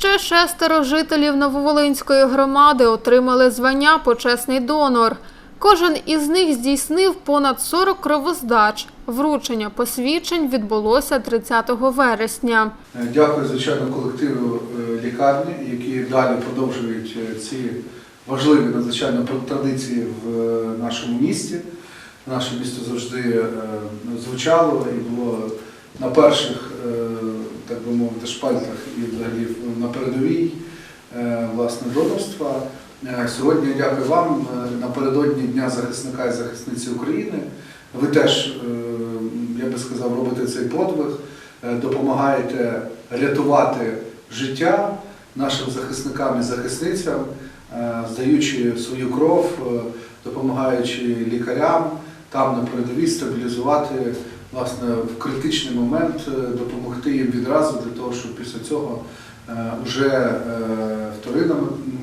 Ще шестеро жителів Нововолинської громади отримали звання почесний донор. Кожен із них здійснив понад 40 кровоздач. Вручення посвідчень відбулося 30 вересня. Е, Дякую, звичайно, колективу е, лікарні, які далі продовжують е, ці важливі надзвичайно традиції в нашому місті. Наше місто завжди звучало і було на перших, мовити, шпальтах і взагалі на передовій е, власне донорства. Е, Сьогодні я дякую вам е, напередодні Дня захисника і захисниці України. Ви теж, я би сказав, робите цей подвиг, допомагаєте рятувати життя нашим захисникам і захисницям, здаючи свою кров, допомагаючи лікарям там на передовій стабілізувати власне в критичний момент, е, допомогти їм відразу для того, щоб після цього е, вже е, вторинна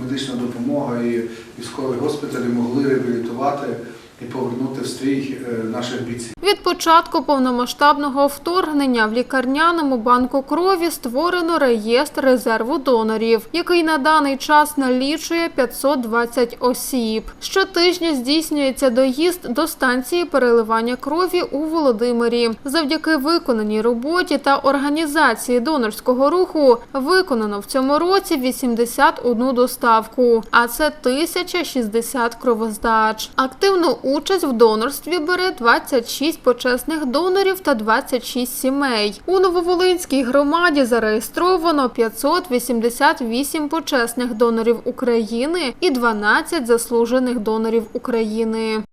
медична допомога і військові госпіталі могли реабілітувати і повернути в стрій е, наших бійців. Від початку повномасштабного вторгнення в лікарняному банку крові створено реєстр резерву донорів, який на даний час налічує 520 осіб. Щотижня здійснюється доїзд до станції переливання крові у Володимирі. Завдяки виконаній роботі та організації донорського руху виконано в цьому році 81 доставку, а це 1060 кровоздач. Активну участь в донорстві бере 26 почесних донорів та 26 сімей. У Нововолинській громаді зареєстровано 588 почесних донорів України і 12 заслужених донорів України.